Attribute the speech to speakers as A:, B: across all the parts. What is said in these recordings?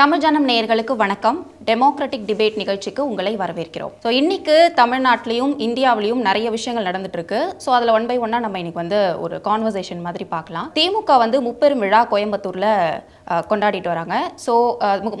A: தமிழ் ஜனம் நேயர்களுக்கு வணக்கம். டெமோக்ராட்டிக் டிபேட் நிகழ்ச்சிக்கு உங்களை வரவேற்கிறோம். ஸோ இன்னைக்கு தமிழ்நாட்டிலையும் இந்தியாவிலையும் நிறைய விஷயங்கள் நடந்துட்டு இருக்கு ஸோ அதில் ஒன் பை ஒன்னாக நம்ம இன்னைக்கு வந்து ஒரு கான்வர்சேஷன் மாதிரி பார்க்கலாம். திமுக வந்து முப்பெரும் விழா கோயம்புத்தூர்ல கொண்டாடிட்டு வராங்க. ஸோ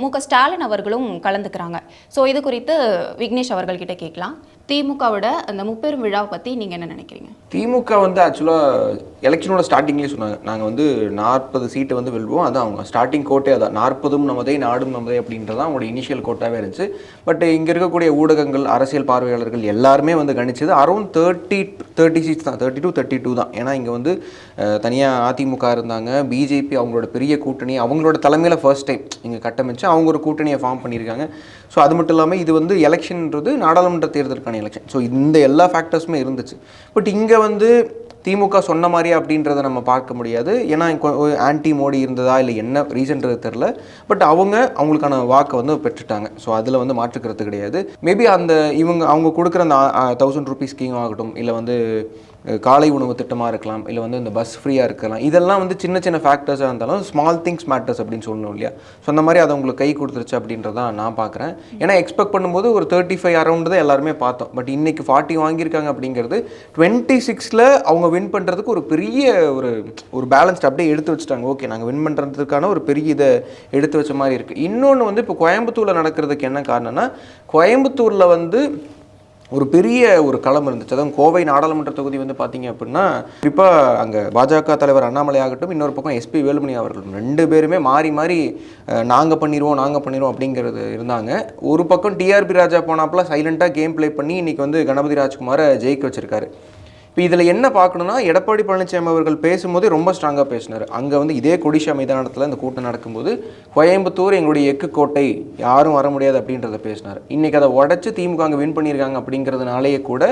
A: மு க ஸ்டாலின் அவர்களும் கலந்துக்கிறாங்க. ஸோ இது குறித்து விக்னேஷ் அவர்கள்கிட்ட கேட்கலாம். திமுகவோட அந்த முப்பெரும் விழாவை பற்றி நீங்கள் என்ன நினைக்கிறீங்க?
B: திமுக வந்து ஆக்சுவலாக எலெக்ஷனோட ஸ்டார்டிங்லேயே சொன்னாங்க. நாங்கள் வந்து நாற்பது சீட்டை வந்து வெல்வோம். அதான் அவங்க ஸ்டார்டிங் கோட்டே அதான். நாற்பதும் நமதே நாடும் நமதே அப்படின்றதான் அவங்களோட இனிஷியல் கோட்டாகவே இருந்துச்சு. பட் இங்கே இருக்கக்கூடிய ஊடகங்கள் அரசியல் பார்வையாளர்கள் எல்லாருமே வந்து கணிச்சது அரௌண்ட் தேர்ட்டி தேர்ட்டி சீட்ஸ் தான். தேர்ட்டி டூ தேர்ட்டி டூ தான். ஏன்னா இங்கே வந்து தனியாக அதிமுக இருந்தாங்க. பிஜேபி அவங்களோட பெரிய கூட்டணி அவங்க அவங்களோட தலைமையில் ஃபர்ஸ்ட் டைம் இங்கே கட்டமைச்சு அவங்க ஒரு கூட்டணியை ஃபார்ம் பண்ணியிருக்காங்க. ஸோ அது மட்டும் இல்லாமல் இது வந்து எலெக்ஷன்ன்றது நாடாளுமன்ற தேர்தலுக்கான எலெக்ஷன் ஸோ இந்த எல்லா ஃபேக்டர்ஸுமே இருந்துச்சு. பட் இங்கே வந்து திமுக சொன்ன மாதிரியா அப்படின்றத நம்ம பார்க்க முடியாது. ஏன்னா ஆன்டி மோடி இருந்ததா இல்லை என்ன ரீசன்றது தெரில பட் அவங்க அவங்களுக்கான வாக்கை வந்து பெற்றுட்டாங்க. ஸோ அதில் வந்து மாற்றுக்கிறது கிடையாது. மேபி அந்த இவங்க அவங்க கொடுக்குற அந்த தௌசண்ட் ருபீஸ் ஸ்கீம் ஆகட்டும் இல்லை வந்து காலை உணவு திட்டமாக இருக்கலாம் இல்லை வந்து இந்த பஸ் ஃப்ரீயாக இருக்கலாம். இதெல்லாம் வந்து சின்ன சின்ன ஃபேக்டர்ஸாக இருந்தாலும் ஸ்மால் திங்ஸ் மேட்டர்ஸ் அப்படின்னு சொல்லணும் இல்லையா? ஸோ அந்த மாதிரி அது உங்களுக்கு கை கொடுத்துருச்சு அப்படின்றதான் நான் பார்க்குறேன் ஏன்னா எக்ஸ்பெக்ட் பண்ணும்போது ஒரு தேர்ட்டி ஃபைவ் அரௌண்ட் தான் எல்லாருமே பார்த்தோம். பட் இன்றைக்கி ஃபார்ட்டி வாங்கியிருக்காங்க அப்படிங்கிறது டுவெண்ட்டி சிக்ஸில் அவங்க வின் பண்ணுறதுக்கு ஒரு பெரிய ஒரு ஒரு பேலன்ஸ்ட் அப்படியே எடுத்து வச்சுட்டாங்க. ஓகே நாங்கள் வின் பண்ணுறதுக்கான ஒரு பெரிய இதை எடுத்து வச்ச மாதிரி இருக்குது இன்னொன்று வந்து இப்போ கோயம்புத்தூரில் நடக்கிறதுக்கு என்ன காரணம்னா கோயம்புத்தூரில் வந்து ஒரு பெரிய ஒரு களம் இருந்துச்சு. அதுவும் கோவை நாடாளுமன்ற தொகுதி வந்து பார்த்தீங்க அப்படின்னா குறிப்பாக அங்கே பாஜக தலைவர் அண்ணாமலை ஆகட்டும் இன்னொரு பக்கம் எஸ்பி வேலுமணி அவர்களும் ரெண்டு பேருமே மாறி மாறி நாங்கள் பண்ணிடுவோம் நாங்கள் பண்ணிடுவோம் அப்படிங்கிறது இருந்தாங்க. ஒரு பக்கம் டிஆர்பி ராஜா போனாப்புல சைலண்ட்டாக கேம் ப்ளே பண்ணி இன்றைக்கி வந்து கணபதி ராஜ்குமாரை ஜெயிக்க வச்சுருக்காரு. இப்போ இதில் என்ன பார்க்கணும்னா எடப்பாடி பழனிசாமி அவர்கள் பேசும்போதே ரொம்ப ஸ்ட்ராங்காக பேசினார். அங்கே வந்து இதே கொடிஷா மைதானத்தில் இந்த கூட்டம் நடக்கும்போது கோயம்புத்தூர் எங்களுடைய எக்கு கோட்டை யாரும் வர முடியாது அப்படின்றத பேசினார். இன்றைக்கி அதை உடச்சி திமுக அங்கே வின் பண்ணியிருக்காங்க அப்படிங்கிறதுனாலேயே கூட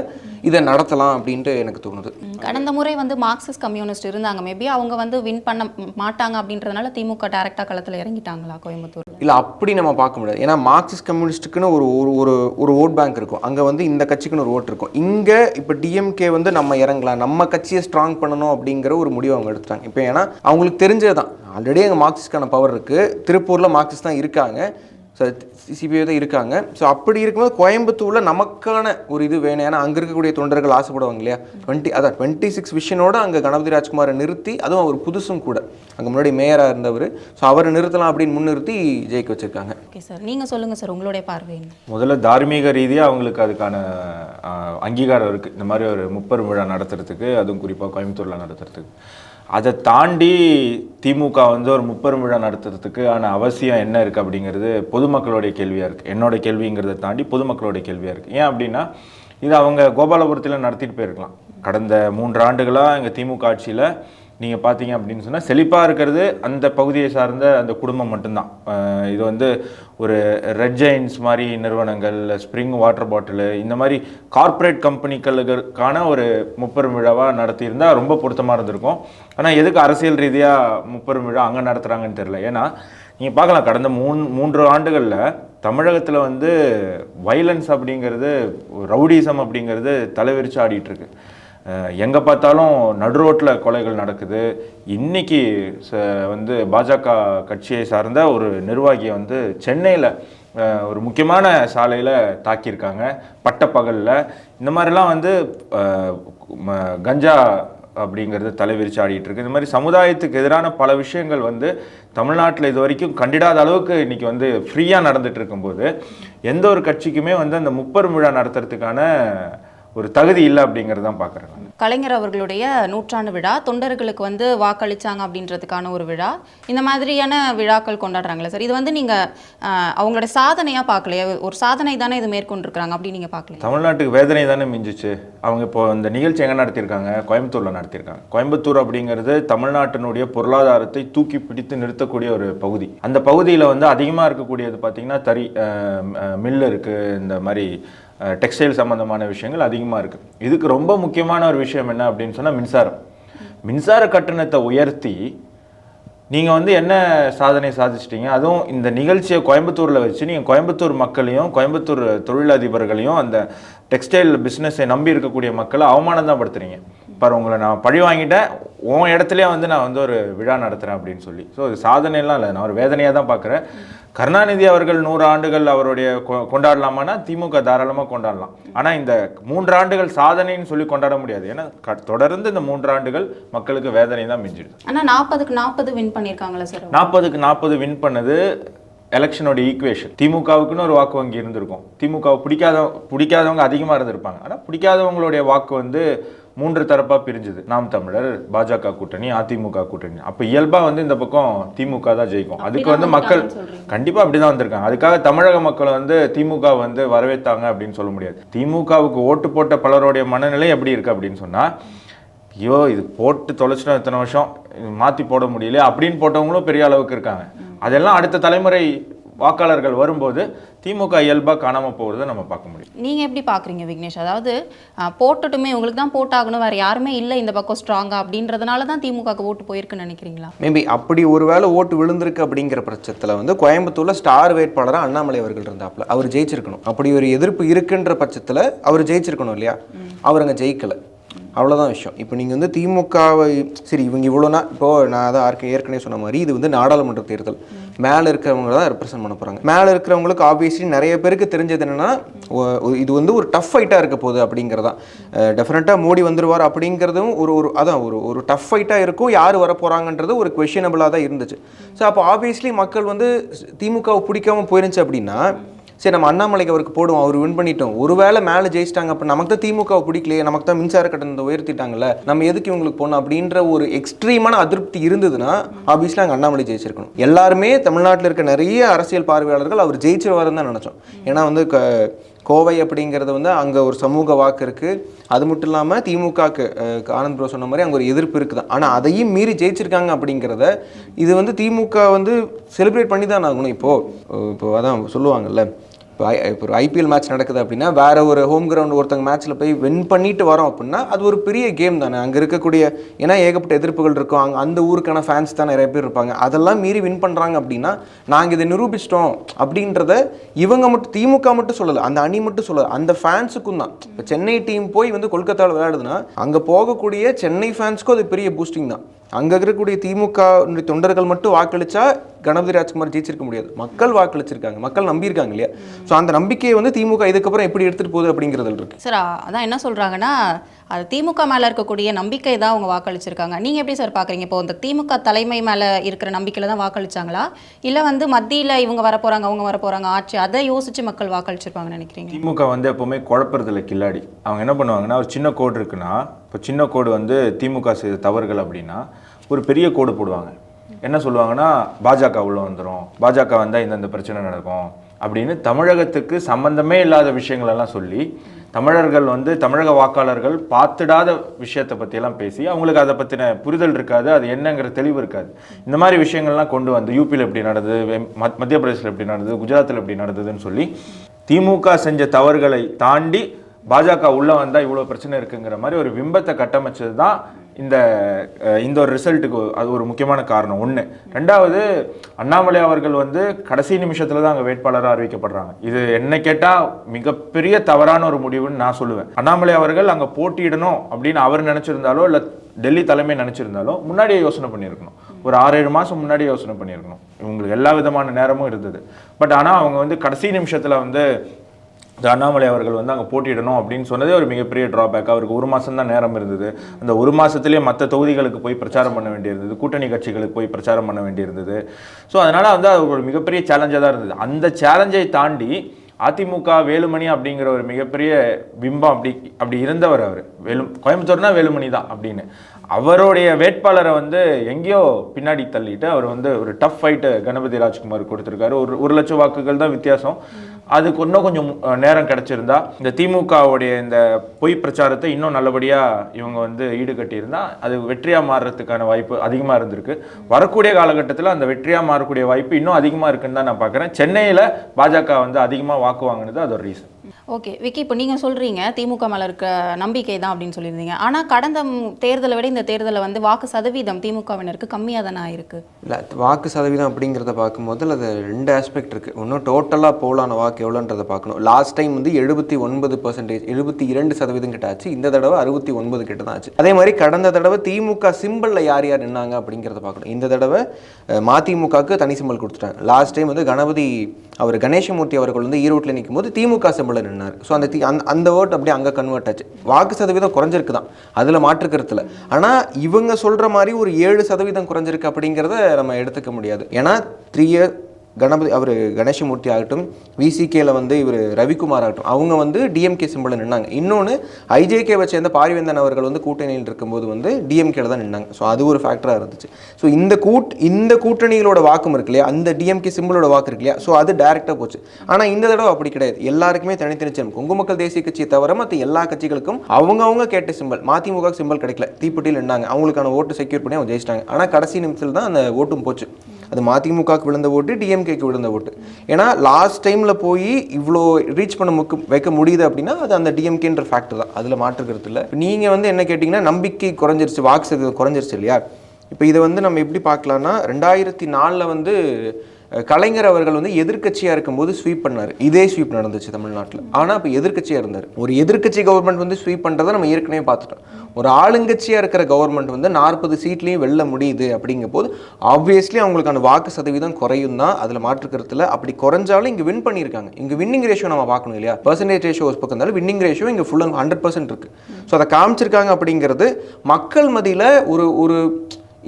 B: இதை நடத்தலாம் அப்படின்ட்டு எனக்கு தோணுது.
A: கடந்த முறை வந்து மார்க்சிஸ்ட் கம்யூனிஸ்ட் இருந்தாங்க. மேபி அவங்க வந்து வின் பண்ண மாட்டாங்க அப்படின்றதுனால திமுக டைரக்டா களத்துல இறங்கிட்டாங்களா கோயம்புத்தூர்ல?
B: இல்லை அப்படி நம்ம பார்க்க முடியாது. ஏன்னா மார்க்சிஸ்ட் கம்யூனிஸ்ட்டுக்குன்னு ஒரு ஒரு ஒரு ஒரு ஓட் பேங்க் இருக்கும். அங்கே வந்து இந்த கட்சிக்குன்னு ஒரு ஓட் இருக்கும். இங்கே இப்போ டிஎம்கே வந்து நம்ம இறங்கலாம் நம்ம கட்சியை ஸ்ட்ராங் பண்ணணும் அப்படிங்கிற ஒரு முடிவு அவங்க எடுத்துட்டாங்க. இப்போ ஏன்னா அவங்களுக்கு தெரிஞ்சது தான் ஆல்ரெடி அங்கே மார்க்சிஸ்ட்கான பவர் இருக்குது திருப்பூரில் மார்க்சிஸ்ட் தான் இருக்காங்க. சிபிஐ தான் இருக்காங்க. ஸோ அப்படி இருக்கும்போது கோயம்புத்தூரில் நமக்கான ஒரு இது வேணும். ஏன்னா அங்கே இருக்கக்கூடிய தொண்டர்கள் ஆசைப்படுவாங்க இல்லையா? டுவெண்ட்டி அதான் டுவெண்ட்டி சிக்ஸ் விஷனோட அங்கே கணபதி ராஜ்குமாரை நிறுத்தி அதுவும் அவர் புதுசும் கூட. அங்கே முன்னாடி மேயராக இருந்தவர். ஸோ அவரை நிறுத்தலாம் அப்படின்னு முன்னிறுத்தி ஜெயிக்க வச்சிருக்காங்க.
A: ஓகே சார் நீங்க சொல்லுங்க சார் உங்களுடைய பார்வை
C: முதல்ல தார்மீக ரீதியாக அவங்களுக்கு அதுக்கான அங்கீகாரம் இருக்குது இந்த மாதிரி ஒரு முப்பெரும் விழா நடத்துறதுக்கு அதுவும் குறிப்பாக கோயம்புத்தூரில் நடத்துறதுக்கு. அதை தாண்டி திமுக வந்து ஒரு முப்பெரும் விழா நடத்துறதுக்கு ஆன அவசியம் என்ன இருக்குது அப்படிங்கிறது பொதுமக்களுடைய கேள்வியாக இருக்குது என்னோட கேள்விங்கிறத தாண்டி பொதுமக்களுடைய கேள்வியாக இருக்குது ஏன் அப்படின்னா இது அவங்க கோபாலபுரத்தில் நடத்திட்டு போயிருக்கலாம். கடந்த மூன்று ஆண்டுகளாக எங்கள் திமுக ஆட்சியில் நீங்கள் பார்த்தீங்க அப்படின்னு சொன்னால் செழிப்பாக இருக்கிறது அந்த பகுதியை சார்ந்த அந்த குடும்பம் மட்டும்தான். இது வந்து ஒரு ரெட் ஜெயின்ஸ் மாதிரி நிறுவனங்கள் ஸ்ப்ரிங் வாட்டர் பாட்டிலு இந்த மாதிரி கார்ப்பரேட் கம்பெனிகளுக்கான ஒரு முப்பெரும் விழாவாக நடத்தியிருந்தால் ரொம்ப பொருத்தமாக இருந்திருக்கும். ஆனால் எதுக்கு அரசியல் ரீதியாக முப்பெரும் விழா அங்கே நடத்துகிறாங்கன்னு தெரில ஏன்னா நீங்கள் பார்க்கலாம் கடந்த மூணு மூன்று ஆண்டுகளில் தமிழகத்தில் வந்து வைலன்ஸ் அப்படிங்கிறது ரவுடிசம் அப்படிங்கிறது தலைவிரிச்சு ஆடிட்டுருக்கு எங்கே பார்த்தாலும் நடு ரோட்டில் கொலைகள் நடக்குது. இன்னைக்கு ச- வந்து பாஜக கட்சியை சார்ந்த ஒரு நிர்வாகியை வந்து சென்னையில் ஒரு முக்கியமான சாலையில் தாக்கியிருக்காங்க. பட்டப்பகலில். இந்த மாதிரிலாம் வந்து கஞ்சா அப்படிங்கிறது தலைவிரிச்சு ஆடிட்டு இருக்கு இந்த மாதிரி சமுதாயத்துக்கு எதிரான பல விஷயங்கள் வந்து தமிழ்நாட்டில் இது வரைக்கும் கண்டிடாத அளவுக்கு இன்னைக்கு வந்து ஃப்ரீயாக நடந்துட்டு இருக்கும்போது எந்த ஒரு கட்சிக்குமே வந்து அந்த முப்பெரும் விழா நடத்துறதுக்கான ஒரு தகுதி இல்லை அப்படிங்கிறது தான் பார்க்குறேன் நான்.
A: கலைஞர் அவர்களுடைய நூற்றாண்டு விழா தொண்டர்களுக்கு வந்து வாக்களிச்சாங்க அப்படின்றதுக்கான ஒரு விழா. இந்த மாதிரியான விழாக்கள் கொண்டாடுறாங்களே சார். இது வந்து நீங்க அஹ், அவங்களோட சாதனையா பார்க்கலையா ஒரு சாதனை தானே இது மேற்கொண்டிருக்கிறாங்க அப்படி நீங்க பார்க்கலையா
C: தமிழ்நாட்டுக்கு வேதனை தானே மிஞ்சிச்சு. அவங்க இப்போ இந்த நிகழ்ச்சி எங்கே நடத்தியிருக்காங்க? கோயம்புத்தூரில் நடத்தியிருக்காங்க. கோயம்புத்தூர் அப்படிங்கிறது தமிழ்நாட்டினுடைய பொருளாதாரத்தை தூக்கி பிடித்து நிறுத்தக்கூடிய ஒரு பகுதி. அந்த பகுதியில் வந்து அதிகமாக இருக்கக்கூடியது பார்த்தீங்கன்னா தறி மில் இருக்குது இந்த மாதிரி டெக்ஸ்டைல் சம்மந்தமான விஷயங்கள் அதிகமாக இருக்குது இதுக்கு ரொம்ப முக்கியமான ஒரு விஷயம் என்ன அப்படின்னு சொன்னால் மின்சாரம். மின்சார கட்டணத்தை உயர்த்தி நீங்கள் வந்து என்ன சாதனை சாதிச்சிட்டீங்க? அதுவும் இந்த நிகழ்ச்சியை கோயம்புத்தூரில் வச்சு நீங்கள் கோயம்புத்தூர் மக்களையும் கோயம்புத்தூர் தொழிலதிபர்களையும் அந்த டெக்ஸ்டைல் பிஸ்னஸை நம்பி இருக்கக்கூடிய மக்களை அவமானம் தான் படுத்துறீங்க. பாரு உங்களை நான் பழி வாங்கிட்டேன். உன் இடத்துலயே வந்து நான் வந்து ஒரு விழா நடத்துகிறேன் அப்படின்னு சொல்லி. ஸோ இது சாதனைலாம் இல்லை. நான் ஒரு வேதனையாக தான் பார்க்குறேன். கருணாநிதி அவர்கள் நூறு ஆண்டுகள் அவருடைய கொண்டாடலாமான்னா திமுக தாராளமாக கொண்டாடலாம். ஆனால் இந்த மூன்று ஆண்டுகள் சாதனைன்னு சொல்லி கொண்டாட முடியாது. ஏன்னா தொடர்ந்து இந்த மூன்று ஆண்டுகள் மக்களுக்கு வேதனை தான் மிஞ்சிடுது.
A: ஆனா நாற்பதுக்கு நாற்பது வின் பண்ணியிருக்காங்களா சார்
C: நாற்பதுக்கு நாற்பது வின் பண்ணது எலெக்ஷனோட ஈக்குவேஷன் திமுகவுக்குன்னு ஒரு வாக்கு வங்கி இருந்திருக்கும். திமுகவை பிடிக்காத பிடிக்காதவங்க அதிகமாக இருந்திருப்பாங்க. ஆனால் பிடிக்காதவங்களுடைய வாக்கு வந்து மூன்று தரப்பாக பிரிஞ்சுது. நாம் தமிழர் பாஜக கூட்டணி அதிமுக கூட்டணி. அப்போ இயல்பாக வந்து இந்த பக்கம் திமுக தான் ஜெயிக்கும். அதுக்கு வந்து மக்கள் கண்டிப்பாக அப்படி தான் வந்திருக்காங்க. அதுக்காக தமிழக மக்கள் வந்து திமுக வந்து வரவேற்றாங்க அப்படின்னு சொல்ல முடியாது. திமுகவுக்கு ஓட்டு போட்ட பலருடைய மனநிலை எப்படி இருக்கு அப்படின்னு சொன்னால் ஐயோ இது போட்டு தொலைச்சிட்டோம் இத்தனை வருஷம் மாற்றி போட முடியல அப்படின்னு போட்டவங்களும் பெரிய அளவுக்கு இருக்காங்க. அதெல்லாம் அடுத்த தலைமுறை வாக்காளர்கள் வரும்போது திமுக இயல்பாக காணாமல் போகிறத நம்ம பார்க்க முடியும்.
A: நீங்க எப்படி பாக்குறீங்க விக்னேஷ்? அதாவது போட்டுட்டுமே உங்களுக்கு தான் போட்டாகணும் வேற யாருமே இல்லை இந்த பக்கம் ஸ்ட்ராங்கா அப்படின்றதுனால தான் திமுகக்கு ஓட்டு போயிருக்குன்னு நினைக்கிறீங்களா?
B: மேபி அப்படி ஒருவேளை ஓட்டு விழுந்திருக்கு அப்படிங்கிற பட்சத்தில் வந்து கோயம்புத்தூர்ல ஸ்டார் வேட்பாளராக அண்ணாமலை அவர்கள் இருந்தாப்புல அவர் ஜெயிச்சிருக்கணும். அப்படி ஒரு எதிர்ப்பு இருக்குன்ற பட்சத்தில் அவர் ஜெயிச்சிருக்கணும் இல்லையா? அவர் அங்கே ஜெயிக்கல. அவ்வளோதான் விஷயம். இப்போ நீங்கள் வந்து திமுகவை சரி இவங்க இவ்வளோனா இப்போ நான் அதான் ஆர்க்க ஏற்கனவே சொன்ன மாதிரி இது வந்து நாடாளுமன்ற தேர்தல். மேலே இருக்கிறவங்க தான் ரெப்ரசென்ட் பண்ண போகிறாங்க மேலே இருக்கிறவங்களுக்கு ஆப்வியஸ்லி நிறைய பேருக்கு தெரிஞ்சது என்னென்னா இது வந்து ஒரு டஃப் ஃபைட்டாக இருக்க போகுது அப்படிங்கிறதான். டெஃபினட்டாக மோடி வந்துடுவார் அப்படிங்கிறதும் ஒரு ஒரு அதான் ஒரு ஒரு டஃப் ஃபைட்டாக இருக்கும் யார் வர போகிறாங்கன்றது ஒரு கொஷினபிளாக தான் இருந்துச்சு. ஸோ அப்போ ஆப்வியஸ்லி மக்கள் வந்து திமுகவை பிடிக்காம போயிருந்துச்சு அப்படின்னா சரி நம்ம அண்ணாமலைக்கு அவருக்கு போடுவோம் அவர் வின் பண்ணிட்டோம். ஒருவேளை மேலே ஜெயிச்சிட்டாங்க அப்போ நமக்கு தான் திமுகவை பிடிக்கலையே நமக்கு தான் மின்சார கட்டணத்தை உயர்த்திட்டாங்கல்ல நம்ம எதுக்கு இவங்களுக்கு போகணும் அப்படின்ற ஒரு எக்ஸ்ட்ரீமான அதிருப்தி இருந்ததுன்னா ஆப்வியஸ்லி அங்கே அண்ணாமலை ஜெயிச்சிருக்கணும். எல்லாருமே தமிழ்நாட்டில் இருக்க நிறைய அரசியல் பார்வையாளர்கள் அவர் ஜெயிச்சிருவாருன்னு தான் நினச்சோம். ஏன்னா வந்து க கோவை அப்படிங்கிறது வந்து அங்கே ஒரு சமூக வாக்கு இருக்குது அது மட்டும் இல்லாமல் திமுகக்கு ஆனந்த் ப்ரோ சொன்ன மாதிரி அங்கே ஒரு எதிர்ப்பு இருக்குது. ஆனால் அதையும் மீறி ஜெயிச்சிருக்காங்க அப்படிங்கிறத இது வந்து திமுக வந்து செலிப்ரேட் பண்ணி தான் ஆகணும் இப்போது இப்போ அதான் சொல்லுவாங்கல்ல இப்போ இப்போ ஒரு ஐபிஎல் மேட்ச் நடக்குது அப்படின்னா வேறு ஒரு ஹோம் கிரவுண்ட் ஒருத்தங்க மேட்ச்சில் போய் வின் பண்ணிட்டு வரோம் அப்படின்னா அது ஒரு பெரிய கேம் தானே. அங்கே இருக்கக்கூடிய ஏன்னா ஏகப்பட்ட எதிர்ப்புகள் இருக்கும். அங்கே அந்த ஊருக்கான ஃபேன்ஸ் தான் நிறைய பேர் இருப்பாங்க. அதெல்லாம் மீறி வின் பண்ணுறாங்க அப்படின்னா நாங்கள் இதை நிரூபிச்சிட்டோம் அப்படின்றத இவங்க மட்டும் திமுக மட்டும் சொல்லலை அந்த அணி மட்டும் சொல்லலை அந்த ஃபேன்ஸுக்கும் தான். இப்போ சென்னை டீம் போய் வந்து கொல்கத்தாவில் விளையாடுதுன்னா அங்கே போகக்கூடிய சென்னை ஃபேன்ஸுக்கும் அது பெரிய பூஸ்டிங் தான். அங்கே இருக்கக்கூடிய திமுக தொண்டர்கள் மட்டும் வாக்களிச்சா கணபதி ராஜ்குமார் ஜெயிச்சிருக்க முடியாது. மக்கள் வாக்களிச்சிருக்காங்க. மக்கள் நம்பியிருக்காங்க இல்லையா? ஸோ அந்த நம்பிக்கையை வந்து திமுக இதுக்கப்புறம் எப்படி எடுத்துகிட்டு போகுது அப்படிங்கிறதுல இருக்கு.
A: சார் அதான் என்ன சொல்றாங்கன்னா அது திமுக மேல இருக்கக்கூடிய நம்பிக்கை தான் அவங்க வாக்களிச்சிருக்காங்க. நீங்க எப்படி சார் பாக்குறீங்க? இப்போ இந்த திமுக தலைமை மேல இருக்கிற நம்பிக்கையில தான் வாக்களிச்சாங்களா? இல்ல வந்து மத்தியில இவங்க வர போறாங்க அவங்க வர போறாங்க ஆட்சி அதை யோசிச்சு மக்கள் வாக்களிச்சிருப்பாங்கன்னு நினைக்கிறீங்க?
C: திமுக வந்து எப்பவுமே குழப்பறதுல கில்லாடி. அவங்க என்ன பண்ணுவாங்கன்னா ஒரு சின்ன கோடு இருக்குன்னா இப்போ சின்ன கோடு வந்து திமுக செய்த தவறுகள் அப்படின்னா ஒரு பெரிய கோடு போடுவாங்க. என்ன சொல்லுவாங்கன்னா பாஜக உள்ள வந்துடும் பாஜக வந்தால் இந்தந்த பிரச்சனை நடக்கும் அப்படின்னு தமிழகத்துக்கு சம்பந்தமே இல்லாத விஷயங்களெல்லாம் சொல்லி தமிழர்கள் வந்து தமிழக வாக்காளர்கள் பார்த்துடாத விஷயத்தை பற்றியெல்லாம் பேசி அவங்களுக்கு அதை பற்றின புரிதல் இருக்காது அது என்னங்கிற தெளிவு இருக்காது. இந்த மாதிரி விஷயங்கள்லாம் கொண்டு வந்து யூபியில் எப்படி நடந்தது மத்- மத்திய பிரதேசத்தில் எப்படி நடந்தது குஜராத்தில் எப்படி நடந்ததுன்னு சொல்லி திமுக செஞ்ச தவறுகளை தாண்டி பாஜக உள்ளே வந்தால் இவ்வளோ பிரச்சனை இருக்குங்கிற மாதிரி ஒரு பிம்பத்தை கட்டமைச்சது தான் இந்த இந்த ஒரு ரிசல்ட்டுக்கு அது ஒரு முக்கியமான காரணம். ஒன்று ரெண்டாவது அண்ணாமலை அவர்கள் வந்து கடைசி நிமிஷத்தில் தான் அங்கே வேட்பாளராக அறிவிக்கப்படுறாங்க. இது என்ன கேட்டால் மிகப்பெரிய தவறான ஒரு முடிவுன்னு நான் சொல்லுவேன். அண்ணாமலை அவர்கள் அங்கே போட்டியிடணும் அப்படின்னு அவர் நினச்சிருந்தாலோ இல்லை டெல்லி தலைமை நினச்சிருந்தாலோ முன்னாடியே யோசனை பண்ணியிருக்கணும். ஒரு ஆறு ஏழு மாதம் முன்னாடி யோசனை பண்ணியிருக்கணும். இவங்களுக்கு எல்லா விதமான நேரமும் இருந்தது. பட் ஆனால் அவங்க வந்து கடைசி நிமிஷத்தில் வந்து அண்ணாமலை அவர்கள் வந்து அங்கே போட்டியிடணும் அப்படின்னு சொன்னதே ஒரு மிகப்பெரிய ட்ராபேக் அவருக்கு ஒரு மாதம் தான் நேரம் இருந்தது. அந்த ஒரு மாதத்துலேயே மற்ற தொகுதிகளுக்கு போய் பிரச்சாரம் பண்ண வேண்டியிருந்தது. கூட்டணி கட்சிகளுக்கு போய் பிரச்சாரம் பண்ண வேண்டியிருந்தது. ஸோ அதனால் வந்து அது ஒரு மிகப்பெரிய சேலஞ்சாக தான் இருந்தது. அந்த சேலஞ்சை தாண்டி அதிமுக வேலுமணி அப்படிங்கிற ஒரு மிகப்பெரிய பிம்பம் அப்படி அப்படி இருந்தவர் அவர். வேலு கோயம்புத்தூர்னா வேலுமணி தான் அப்படின்னு. அவருடைய வேட்பாளரை வந்து எங்கேயோ பின்னாடி தள்ளிட்டு அவர் வந்து ஒரு டஃப் ஃபைட்டு கணபதி ராஜ்குமார் கொடுத்துருக்காரு. ஒரு ஒரு லட்சம் வாக்குகள் தான் வித்தியாசம். அதுக்கு இன்னும் கொஞ்சம் நேரம் கிடைச்சிருந்தா இந்த திமுகவுடைய இந்த பொய் பிரச்சாரத்தை இன்னும் நல்லபடியாக இவங்க வந்து ஈடுகட்டியிருந்தா அது வெற்றியாக மாறுறதுக்கான வாய்ப்பு அதிகமாக இருந்திருக்கு. வரக்கூடிய காலகட்டத்தில் அந்த வெற்றியாக மாறக்கூடிய வாய்ப்பு இன்னும் அதிகமாக இருக்குன்னு தான் நான் பார்க்குறேன். சென்னையில் பாஜக வந்து அதிகமாக வாக்கு வாங்கினது அது ஒரு ரீசன்
A: ஓகே விக்கி இப்போ நீங்கள் சொல்கிறீங்க திமுக மேலே இருக்க நம்பிக்கை தான் அப்படின்னு சொல்லியிருந்தீங்க. ஆனால் கடந்த தேர்தலை விட இந்த தேர்தலில் வந்து வாக்கு சதவீதம் திமுகவினருக்கு கம்மியாக தானே ஆயிருக்கு
B: இல்லை வாக்கு சதவீதம் அப்படிங்கிறத பார்க்கும்போது அது ரெண்டு ஆஸ்பெக்ட் இருக்குது இன்னும் டோட்டலாக போலான வாக்கு எவ்வளோன்றதை பார்க்கணும். லாஸ்ட் டைம் வந்து எழுபத்தி ஒன்பது பர்சன்டேஜ் எழுபத்தி இரண்டு சதவீதம் கிட்ட ஆச்சு. இந்த தடவை அறுபத்தி ஒன்பது கிட்ட தான் ஆச்சு. அதே மாதிரி கடந்த தடவை திமுக சிம்பிளில் யார் யார் நின்னாங்க அப்படிங்கிறத பார்க்கணும். இந்த தடவை மதிமுகவுக்கு தனி சிம்பிள் கொடுத்துட்டாங்க. லாஸ்ட் டைம் வந்து கணபதி அவர் கணேசமூர்த்தி அவர்கள் வந்து ஈரோட்டில் நிற்கும் போது திமுக சிம்பிளில் நின்னார். ஸோ அந்த தீ அந்த அந்த ஓட் அப்படியே அங்கே கன்வெர்ட் ஆச்சு. வாக்கு சதவீதம் குறைஞ்சிருக்கு தான் அதில் மாற்றுக்கிறதுல ஆனால் இவங்க சொல்கிற மாதிரி ஒரு ஏழு சதவீதம் குறைஞ்சிருக்கு அப்படிங்கிறத நம்ம எடுத்துக்க முடியாது. ஏன்னா த்ரீ இயர் கணபதி அவர் கணேசமூர்த்தி ஆகட்டும் விசிகேல வந்து இவர் ரவிக்குமார் ஆகட்டும் அவங்க வந்து டிஎம்கே சிம்பிளில் நின்னாங்க. இன்னொன்று ஐஜேகேவை சேர்ந்த பாரிவேந்தன் அவர்கள் வந்து கூட்டணியில் இருக்கும்போது வந்து டிஎம்கேல தான் நின்னாங்க. ஸோ அது ஒரு ஃபேக்டராக இருந்துச்சு. ஸோ இந்த கூட் இந்த கூட்டணிகளோட வாக்கும் இருக்கு இல்லையா? அந்த டிஎம்கே சிம்பிளோட வாக்கு இருக்கு இல்லையா? ஸோ அது டேரெக்டாக போச்சு. ஆனால் இந்த தடவை அப்படி கிடையாது. எல்லாருக்குமே தனித்தனி சின்னம் கொங்கு மக்கள் தேசிய கட்சியை தவிர மற்ற எல்லா கட்சிகளுக்கும் அவங்கவுங்க கேட்ட சிம்பிள் மதிமுக சிம்பிள் கிடைக்கல. தீப்பெட்டியில் நின்னாங்க. அவங்களுக்கான ஓட்டு செக்யூர் பண்ணி அவங்க ஜெயிச்சிட்டாங்க. ஆனால் கடைசி நிமிஷத்தில் தான் அந்த ஓட்டும் போச்சு. அது மதிமுகவுக்கு விழுந்த ஓட்டு டிஎம்கேக்கு விழுந்த ஓட்டு. ஏன்னா லாஸ்ட் டைமில் போய் இவ்வளோ ரீச் பண்ண முக்கு வைக்க முடியுது அப்படின்னா அது அந்த டிஎம்கேன்ற ஃபேக்டர் தான். அதில் மாற்றுக்கிறது இல்லை. நீங்கள் வந்து என்ன கேட்டிங்கன்னா நம்பிக்கை குறைஞ்சிருச்சு வாக்கு குறைஞ்சிருச்சு இல்லையா? இப்போ இதை வந்து நம்ம எப்படி பார்க்கலாம்னா ரெண்டாயிரத்தி நாலில் வந்து கலைஞர் அவர்கள் வந்து எதிர்க்கட்சியாக இருக்கும்போது ஸ்வீப் பண்ணார். இதே ஸ்வீப் நடந்துச்சு தமிழ்நாட்டில். ஆனால் இப்போ எதிர்க்கட்சியாக இருந்தார். ஒரு எதிர்க்கட்சி கவர்மெண்ட் வந்து ஸ்வீப் பண்ணுறதை நம்ம ஏற்கனவே பார்த்துட்டோம். ஒரு ஆளுங்கட்சியாக இருக்கிற கவர்மெண்ட் வந்து நாற்பது சீட்லேயும் வெல்ல முடியுது அப்படிங்கும் போது ஆப்வியஸ்லி அவங்களுக்கான வாக்கு சதவீதம் குறையும் தான் அதில் மாற்றுக்கிறதுல அப்படி குறைஞ்சாலும் இங்கே வின் பண்ணியிருக்காங்க. இங்கே வின்னிங் ரேஷியோ நம்ம பார்க்கணும் இல்லையா? பர்சன்டேஜ் ரேஷியோ ஒரு பக்கம் இருந்தாலும் வின்னிங் ரேஷியோ இங்கே ஃபுல் அண்ட் ஹண்ட்ரட் பர்சன்ட் இருக்குது ஸோ அதை காமிச்சிருக்காங்க அப்படிங்கிறது மக்கள் மதியில் ஒரு ஒரு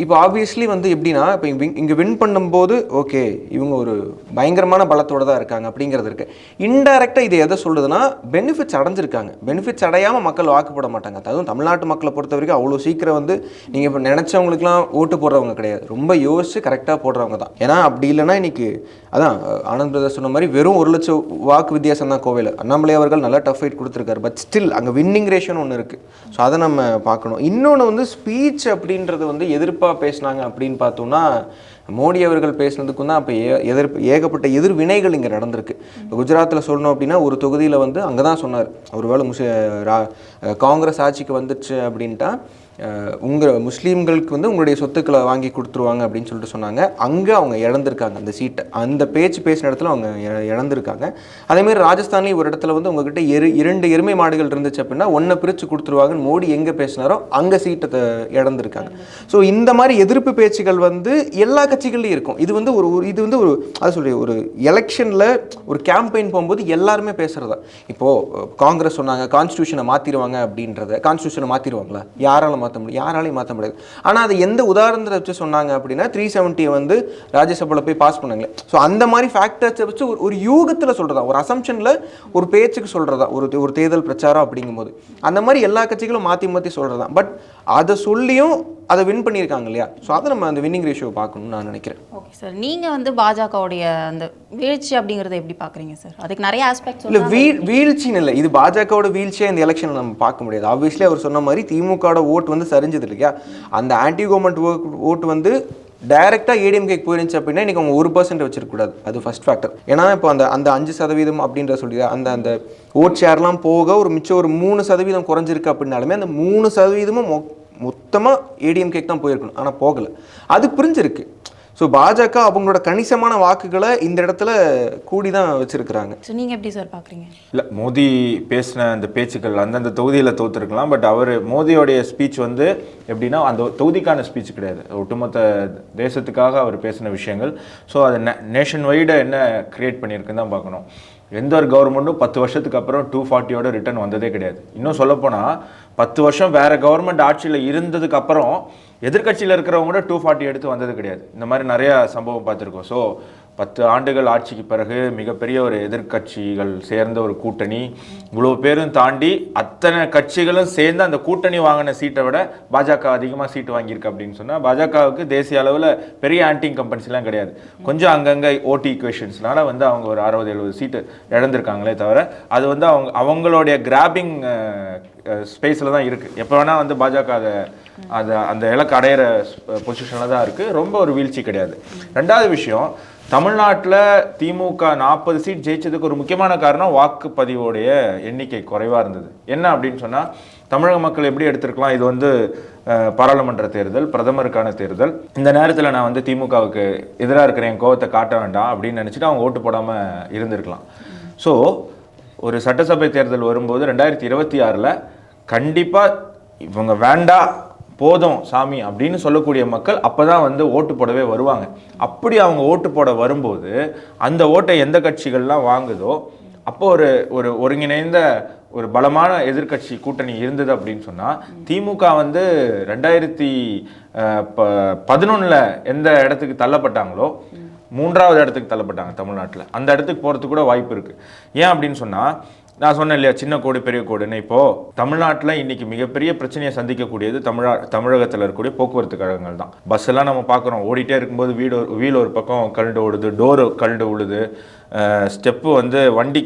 B: இப்போ ஆப்வியஸ்லி வந்து எப்படின்னா இப்போ இங்கே வின் பண்ணும்போது ஓகே இவங்க ஒரு பயங்கரமான பலத்தோடு தான் இருக்காங்க அப்படிங்கிறது இருக்குது இன்டைரக்டாக இது எதை சொல்லுதுன்னா பெனிஃபிட்ஸ் அடைஞ்சிருக்காங்க. பெனிஃபிட்ஸ் அடையாமல் மக்கள் வாக்குப்பட மாட்டாங்க. அதுவும் தமிழ்நாட்டு மக்களை பொறுத்த வரைக்கும் அவ்வளோ சீக்கிரம் வந்து நீங்கள் இப்போ நினச்சவங்களுக்குலாம் ஓட்டு போடுறவங்க கிடையாது. ரொம்ப யோசித்து கரெக்டாக போடுறவங்க தான். ஏன்னா அப்படி இல்லைன்னா இன்றைக்கி அதான் ஆனந்த் பிரதர் சொன்ன மாதிரி வெறும் ஒரு லட்சம் வாக்கு வித்தியாசம் தான் கோவையில். அண்ணாமலை அவர்கள் நல்லா டஃப் ஃபைட் கொடுத்துருக்காரு. பட் ஸ்டில் அங்கே வின்னிங் ரேஷன் ஒன்று இருக்குது ஸோ அதை நம்ம பார்க்கணும். இன்னொன்று வந்து ஸ்பீச் அப்படின்றது வந்து எதிர்ப்பாக பேசுனாங்க அப்படின்னு பார்த்தோம்னா மோடி அவர்கள் பேசினதுக்கும் தான் அப்போ ஏ எதிர்ப்பு ஏகப்பட்ட எதிர்வினைகள் இங்கே நடந்திருக்கு. குஜராத்தில் சொல்லணும் அப்படின்னா ஒரு தொகுதியில் வந்து அங்கே தான் சொன்னார். ஒருவேளை முஸ் ரா- காங்கிரஸ் ஆட்சிக்கு வந்துச்சு அப்படின்ட்டா உங்கள் முஸ்லீம்களுக்கு வந்து உங்களுடைய சொத்துக்களை வாங்கி கொடுத்துருவாங்க அப்படின்னு சொல்லிட்டு சொன்னாங்க. அங்கே அவங்க இழந்திருக்காங்க அந்த சீட்டை அந்த பேச்சு பேசின இடத்துல அவங்க இழந்திருக்காங்க. அதேமாதிரி ராஜஸ்தான்லேயும் ஒரு இடத்துல வந்து உங்ககிட்ட எரு இரண்டு எருமை மாடுகள் இருந்துச்சு அப்படின்னா ஒன்றை பிரித்து கொடுத்துருவாங்கன்னு மோடி எங்கே பேசினாரோ அங்கே சீட்டை த- இழந்திருக்காங்க. ஸோ இந்த மாதிரி எதிர்ப்பு பேச்சுகள் வந்து எல்லா கட்சிகள்லையும் இருக்கும். இது வந்து ஒரு ஒரு- இது வந்து ஒரு அது சொல்லி ஒரு எலெக்ஷனில் ஒரு கேம்பெயின் போகும்போது எல்லாருமே பேசுகிறதா இப்போது காங்கிரஸ் சொன்னாங்க கான்ஸ்டியூஷனை மாற்றிடுவாங்க அப்படின்றத கான்ஸ்டியூஷனை மாற்றிடுவாங்களா யாரால மாற்ற முடியும் யாராலையும் மாற்ற முடியாது. ஆனால் அது எந்த உதாரணத்தை வச்சு சொன்னாங்க அப்படின்னா த்ரீ செவன்ட்டியை வந்து ராஜ்யசபாவில் போய் பாஸ் பண்ணாங்களே. ஸோ அந்த மாதிரி ஃபேக்டர்ஸை வச்சு ஒரு ஒரு யூகத்தில் சொல்கிறதா ஒரு அசம்ஷனில் ஒரு பேச்சுக்கு சொல்கிறதா ஒரு ஒரு தேர்தல் பிரச்சாரம் அப்படிங்கும்போது. அந்த மாதிரி எல்லா கட்சிகளும் மாற்றி மாற்றி சொல்கிறதா பட் அதை சொல்லியும் அதை வின் பண்ணியிருக்காங்க இல்லையா? ஸோ அதை நம்ம அந்த வின்னிங் ரேஷியோ பார்க்கணும்னு நான் நினைக்கிறேன்.
A: ஓகே சார் நீங்கள் வந்து பாஜகவுடைய அந்த வீழ்ச்சி அப்படிங்கிறத எப்படி பார்க்குறீங்க சார் அதுக்கு நிறைய ஆஸ்பெக்ட்ஸ்
B: இல்லை வீழ் வீழ்ச்சின்னு இல்லை. இது பாஜகவோட வீழ்ச்சியாக இந்த எலெக்ஷனை நம்ம பார்க்க முடியாது. ஆப்வியஸ்லி அவர் சொன்ன மாதிரி திமுகவோட ஓட்டு வந்து சரிஞ்சது இல்லையா? அந்த ஆன்டி கவர்மெண்ட் ஓட்டு வந்து டைரெக்டாக ஏடிஎம்கேக்கு போயிருந்துச்சு அப்படின்னா இன்றைக்கி அவங்க ஒரு பர்சன்ட் வச்சிருக்கக்கூடாது. அது ஃபர்ஸ்ட் ஃபேக்டர் ஏன்னா இப்போ அந்த அந்த அஞ்சு சதவீதம் அப்படின்ற சொல்லி அந்த அந்த ஓட் ஷேர்லாம் போக ஒரு மிச்சம் ஒரு மூணு சதவீதம் குறைஞ்சிருக்கு அப்படின்னாலுமே அந்த மூணு சதவீதமும் மொ மொத்தமாக ஏடிஎம்கேக்கு தான் போயிருக்கணும். ஆனால் போகலை. அது புரிஞ்சிருக்கு. ஸோ பாஜக அவங்களோட கணிசமான வாக்குகளை இந்த இடத்துல கூடி தான் வச்சிருக்கிறாங்க.
A: ஸோ நீங்கள் எப்படி சார் பார்க்குறீங்க
C: இல்லை மோடி பேசின அந்த பேச்சுக்கள் அந்தந்த தொகுதியில் தோத்துருக்கலாம். பட் அவர் மோடியோடைய ஸ்பீச் வந்து எப்படின்னா அந்த தொகுதிக்கான ஸ்பீச் கிடையாது. ஒட்டுமொத்த தேசத்துக்காக அவர் பேசின விஷயங்கள். ஸோ அது நேஷன் வைடு என்ன கிரியேட் பண்ணியிருக்குன்னு தான் பார்க்கணும். எந்த ஒரு கவர்மெண்ட்டும் பத்து வருஷத்துக்கு அப்புறம் டூ ஃபார்ட்டியோட ரிட்டர்ன் வந்ததே கிடையாது. இன்னும் சொல்லப்போனால் பத்து வருஷம் வேறு கவர்மெண்ட் ஆட்சியில் இருந்ததுக்கு அப்புறம் எதிர்க்கட்சியில் இருக்கிறவங்க கூட டூ ஃபார்ட்டி எடுத்து வந்தது கிடையாது. இந்த மாதிரி நிறையா சம்பவம் பார்த்துருக்கோம். ஸோ பத்து ஆண்டுகள் ஆட்சிக்கு பிறகு மிகப்பெரிய ஒரு எதிர்க்கட்சிகள் சேர்ந்த ஒரு கூட்டணி. இவ்வளோ பேரும் தாண்டி அத்தனை கட்சிகளும் சேர்ந்து அந்த கூட்டணி வாங்கின சீட்டை விட பாஜக அதிகமாக சீட்டு வாங்கியிருக்கு அப்படின்னு சொன்னால் பாஜகவுக்கு தேசிய அளவில் பெரிய ஆன்டிங் கம்பெனிஸ்லாம் கிடையாது. கொஞ்சம் அங்கங்கே ஓடி இக்குவேஷன்ஸ்னால வந்து அவங்க ஒரு அறுபது எழுபது சீட்டு இழந்திருக்காங்களே தவிர அது வந்து அவங்க அவங்களுடைய கிராபிங் ஸ்பேஸில் தான் இருக்குது எப்போ வேணால் வந்து பாஜக அதை அதை அந்த இலக்கு அடையிற பொசிஷனில் தான் இருக்குது ரொம்ப ஒரு வீழ்ச்சி கிடையாது. ரெண்டாவது விஷயம் தமிழ்நாட்டில் திமுக நாற்பது சீட் ஜெயிச்சதுக்கு ஒரு முக்கியமான காரணம் வாக்குப்பதிவோடைய எண்ணிக்கை குறைவாக இருந்தது. என்ன அப்படின்னு சொன்னால் தமிழக மக்கள் எப்படி எடுத்திருக்கலாம்? இது வந்து பாராளுமன்ற தேர்தல் பிரதமருக்கான தேர்தல். இந்த நேரத்தில் நான் வந்து திமுகவுக்கு எதிராக இருக்கிற என் கோவத்தை காட்ட வேண்டாம் அப்படின்னு நினச்சிட்டு அவங்க ஓட்டு போடாமல் இருந்திருக்கலாம். ஸோ ஒரு சட்டசபை தேர்தல் வரும்போது ரெண்டாயிரத்தி இருபத்தி ஆறில் கண்டிப்பாக இவங்க வேண்டாம் போதும் சாமி அப்படின்னு சொல்லக்கூடிய மக்கள் அப்போ தான் வந்து ஓட்டு போடவே வருவாங்க. அப்படி அவங்க ஓட்டு போட வரும்போது அந்த ஓட்டை எந்த கட்சிகள்லாம் வாங்குதோ அப்போ ஒரு ஒரு ஒருங்கிணைந்த ஒரு பலமான எதிர்க்கட்சி கூட்டணி இருந்தது அப்படின்னு சொன்னால் திமுக வந்து ரெண்டாயிரத்தி ப பதினொன்றில் எந்த இடத்துக்கு தள்ளப்பட்டாங்களோ மூன்றாவது இடத்துக்கு தள்ளப்பட்டாங்க தமிழ்நாட்டில். அந்த இடத்துக்கு போகிறதுக்கு கூட வாய்ப்பு இருக்குது ஏன் அப்படின்னு சொன்னால் நான் சொன்னேன் இல்லையா சின்ன கோடு பெரிய கோடுன்னு. இப்போது தமிழ்நாட்டில் இன்னைக்கு மிகப்பெரிய பிரச்சனையை சந்திக்கக்கூடியது தமிழா தமிழகத்தில் இருக்கக்கூடிய போக்குவரத்து கழகங்கள் தான். பஸ் எல்லாம் நம்ம பார்க்குறோம். ஓடிட்டே இருக்கும்போது வீடு ஒரு வீல் ஒரு பக்கம் கழண்டு ஓடுது டோரு கழண்டு விழுது ஸ்டெப்பு வந்து வண்டி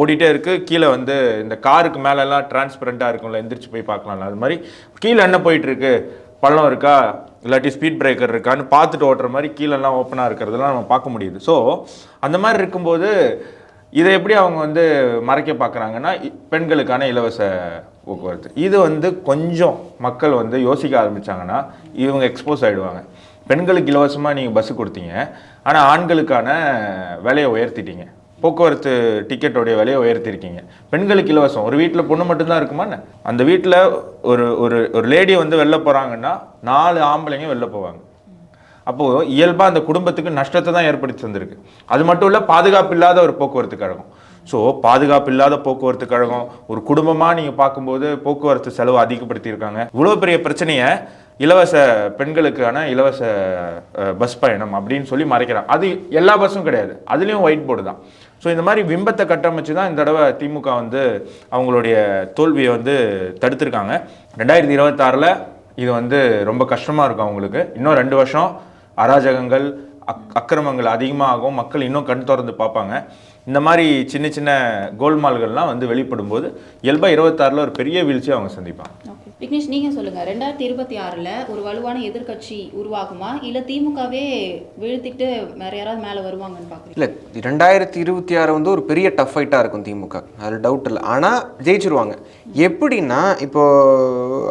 C: ஓடிட்டே இருக்கு. கீழே வந்து இந்த காருக்கு மேலெல்லாம் டிரான்ஸ்பரண்ட்டாக இருக்கும்ல எந்திரிச்சு போய் பார்க்கலாம்ல அது மாதிரி கீழே என்ன போயிட்டுருக்கு? பள்ளம் இருக்கா? இல்லாட்டி ஸ்பீட் பிரேக்கர் இருக்கான்னு பார்த்துட்டு ஓட்டுற மாதிரி கீழெல்லாம் ஓப்பனாக இருக்கிறதெல்லாம் நம்ம பார்க்க முடியுது. ஸோ அந்த மாதிரி இருக்கும்போது இதை எப்படி அவங்க வந்து மறைக்க பார்க்குறாங்கன்னா பெண்களுக்கான இலவச போக்குவரத்து. இது வந்து கொஞ்சம் மக்கள் வந்து யோசிக்க ஆரம்பிச்சாங்கன்னா இவங்க எக்ஸ்போஸ் ஆகிடுவாங்க பெண்களுக்கு இலவசமாக நீங்கள் பஸ்ஸு கொடுத்தீங்க ஆனால் ஆண்களுக்கான விலையை உயர்த்திட்டீங்க. போக்குவரத்து டிக்கெட்டோடைய விலையை உயர்த்திருக்கீங்க. பெண்களுக்கு இலவசம். ஒரு வீட்டில் பொண்ணு மட்டும்தான் இருக்குமா அந்த வீட்டில் ஒரு ஒரு ஒரு லேடி வந்து வெளில போகிறாங்கன்னா நாலு ஆம்பளைங்க வெளில போவாங்க. அப்போது இயல்பாக அந்த குடும்பத்துக்கு நஷ்டத்தை தான் ஏற்படுத்தி தந்திருக்கு. அது மட்டும் இல்லை பாதுகாப்பு இல்லாத ஒரு போக்குவரத்து கழகம். ஸோ பாதுகாப்பு இல்லாத போக்குவரத்து கழகம் ஒரு குடும்பமாக நீங்கள் பார்க்கும்போது போக்குவரத்து செலவு அதிகப்படுத்தியிருக்காங்க. இவ்வளோ பெரிய பிரச்சனையை இலவச பெண்களுக்கான இலவச பஸ் பயணம் அப்படின்னு சொல்லி மறைக்கிறாங்க. அது எல்லா பஸ்ஸும் கிடையாது. அதுலேயும் ஒயிட் போர்டு தான். ஸோ இந்த மாதிரி பிம்பத்தை கட்டமைச்சு தான் இந்த தடவை திமுக வந்து அவங்களுடைய தோல்வியை வந்து தடுத்திருக்காங்க. ரெண்டாயிரத்தி இருபத்தாறில் இது வந்து ரொம்ப கஷ்டமாக இருக்கும் அவங்களுக்கு. இன்னும் ரெண்டு வருஷம் அராஜகங்கள் அக் அக்கிரமங்கள் அதிகமாகும் மக்கள் இன்னும் கண் திறந்து பார்ப்பாங்க. இந்த மாதிரி சின்ன சின்ன கோல்மால்கள்லாம் வந்து வெளிப்படும் போது இயல்பாக இருபத்தாறில் ஒரு பெரிய வீழ்ச்சி அவங்க சந்திப்பாங்க.
A: ஓகே. விக்னேஷ் நீங்க சொல்லுங்க. ரெண்டாயிரத்தி இருபத்தி ஆறுல ஒரு வலுவான எதிர்க்கட்சி உருவாகுமா? இல்ல திமுகவே வீழ்த்திட்டு வேற யாராவது மேல வருவாங்கன்னு பாக்குறீங்க?
B: இல்லை ரெண்டாயிரத்தி இருபத்தி ஆறு வந்து ஒரு பெரிய டஃப் ஃபைட்டாக இருக்கும் திமுக. அதில் டவுட் இல்லை. ஆனால் ஜெயிச்சிருவாங்க. எப்படின்னா இப்போ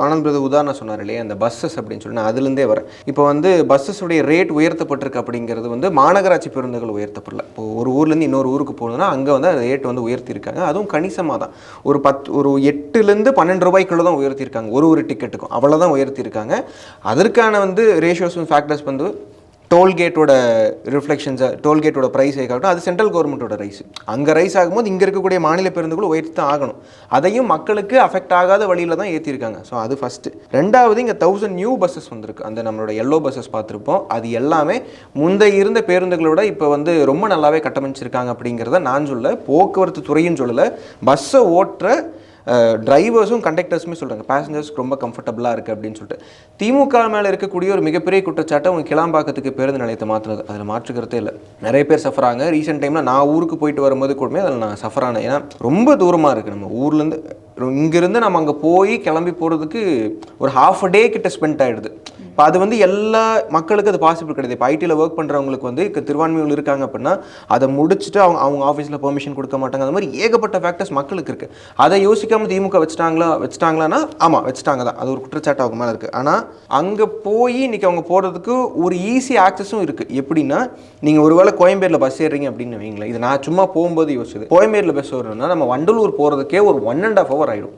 B: ஆனந்த் பிரதர் உதாரணம் சொன்னார் இல்லையா அந்த பஸ்ஸஸ் அப்படின்னு சொல்லி. நான் அதுலேருந்தே வரேன். இப்போ வந்து பஸ்ஸஸுடைய ரேட் உயர்த்தப்பட்டிருக்கு அப்படிங்கிறது வந்து மாநகராட்சி பேருந்துகள் உயர்த்தப்படல. இப்போ ஒரு ஊர்லேருந்து இன்னொரு ஊருக்கு போகணும்னா அங்கே வந்து ரேட் வந்து உயர்த்தியிருக்காங்க. அதுவும் கணிசமாக தான். ஒரு பத்து ஒரு எட்டுலேருந்து பன்னெண்டு ரூபாய்க்குள்ள தான் உயர்த்தியிருக்காங்க. ஒரு ஒரு டிக்கெட்டுக்கும் அவ்வளோதான் உயர்த்தியிருக்காங்க. அதற்கான வந்து ரேஷியோஸ் ஃபேக்டர்ஸ் வந்து டோல்கேட்டோட ரிஃப்ளெக்ஷன்ஸை டோல்கேட்டோட ப்ரைஸ் ஆகட்டும் அது சென்ட்ரல் கவர்மெண்ட்டோட ரைஸ் அங்கே ரைஸ் ஆகும்போது இங்கே இருக்கக்கூடிய மாநில பேருந்துகளும் உயர்த்தி தான் ஆகணும். அதையும் மக்களுக்கு அஃபெக்ட் ஆகாத வழியில் தான் ஏற்றிருக்காங்க ஸோ அது ஃபஸ்ட்டு ரெண்டாவது இங்கே தௌசண்ட் நியூ பஸ்ஸஸ் வந்திருக்கு. அந்த நம்மளோட எல்லோ பஸ்ஸஸ் பார்த்துருப்போம். அது எல்லாமே முந்தைய இருந்த பேருந்துகளோட இப்போ வந்து ரொம்ப நல்லாவே கட்டமைச்சிருக்காங்க அப்படிங்கிறத நான் சொல்ல போக்குவரத்து துறையும் சொல்லலை. பஸ்ஸை ஓட்டுற டிரைவர்ஸும் கண்டக்டர்ஸுமே சொல்கிறாங்க பேசஞ்சர்ஸ்க்கு ரொம்ப கம்ஃபர்டபுளாக இருக்குது அப்படின்னு சொல்லிட்டு. திமுக மேலே இருக்கக்கூடிய ஒரு மிகப்பெரிய குற்றச்சாட்டை அவங்க கிளாம்பாக்கத்துக்கு பேருந்து நிலையத்தை மாற்றினது அதில் மாற்றுக்கிறதே இல்லை. நிறைய பேர் சஃபர் சஃபராங்க. ரீசெண்ட் டைமில் நான் ஊருக்கு போயிட்டு வரும்போது கூடமே அதில் நான் சஃபர் ஆனேன் ஏன்னா ரொம்ப தூரமாக இருக்குது நம்ம ஊர்லேருந்து இங்கேருந்து நம்ம அங்கே போய் கிளம்பி போகிறதுக்கு ஒரு ஹாஃப் அ டே கிட்ட ஸ்பெண்ட் ஆகிடுது இப்போ அது வந்து எல்லா மக்களுக்கும் அது பாசிபிள் கிடையாது. இப்போ ஐடியில் ஒர்க் பண்ணுறவங்களுக்கு வந்து இப்போ திருவான்மையூர் இருக்காங்க அப்படின்னா அதை முடிச்சுட்டு அவங்க அவங்க ஆஃபீஸில் பெர்மிஷன் கொடுக்க மாட்டாங்க. அது மாதிரி ஏகப்பட்ட ஃபேக்டர்ஸ் மக்களுக்கு இருக்குது அதை யோசிக்காமல் திமுக வச்சுட்டாங்களா வச்சுட்டாங்களான்னா ஆமாம் வச்சுட்டாங்க தான். அது ஒரு குற்றச்சாட்டு அவங்க மேலே இருக்குது ஆனால் அங்கே போய் இன்றைக்கி அவங்க போகிறதுக்கு ஒரு ஈஸி ஆக்சஸும் இருக்குது எப்படின்னா நீங்கள் ஒருவேளை கோயம்பேரில் பஸ் ஏறுறீங்க அப்படின்னு வைங்களேன். இது நான் சும்மா போகும்போது யோசிச்சது. கோயம்பேரில் பஸ் வரணும்னா நம்ம வண்டலூர் போகிறதுக்கே ஒரு ஒன் அண்ட் ஆஃப் ஹவர் ஆகிடும்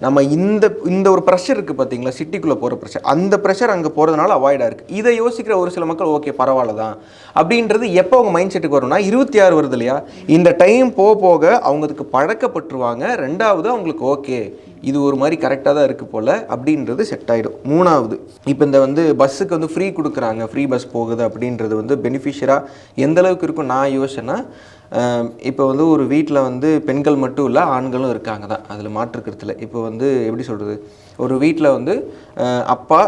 B: நம்ம இந்த இந்த ஒரு ப்ரெஷர் இருக்குது பார்த்தீங்களா சிட்டிக்குள்ளே போகிற ப்ரெஷர் அந்த ப்ரெஷர் அங்கே போகிறதுனால அவாய்டாக இருக்குது இதை யோசிக்கிற ஒரு சில மக்கள் ஓகே பரவாயில்ல தான் அப்படின்றது எப்போ அவங்க மைண்ட் செட்டுக்கு வரும்னா இருபத்தி ஆறு வருது இல்லையா? இந்த டைம் போக போக அவங்களுக்கு பழக்கப்பட்டுருவாங்க. ரெண்டாவது அவங்களுக்கு ஓகே இது ஒரு மாதிரி கரெக்டாக தான் இருக்குது போல் அப்படின்றது செட் ஆகிடும் மூணாவது இப்போ இந்த வந்து பஸ்ஸுக்கு வந்து ஃப்ரீ கொடுக்குறாங்க ஃப்ரீ பஸ் போகுது அப்படின்றது வந்து பெனிஃபிஷியராக எந்த அளவுக்கு இருக்கும் நான் யோசனை இப்போ வந்து ஒரு வீட்டில் வந்து பெண்கள் மட்டும் இல்லை ஆண்களும் இருக்காங்க தான். அதில் மாற்றுக்கிறதுல இப்போ வந்து எப்படி சொல்கிறது ஒரு வீட்டில் வந்து அப்பா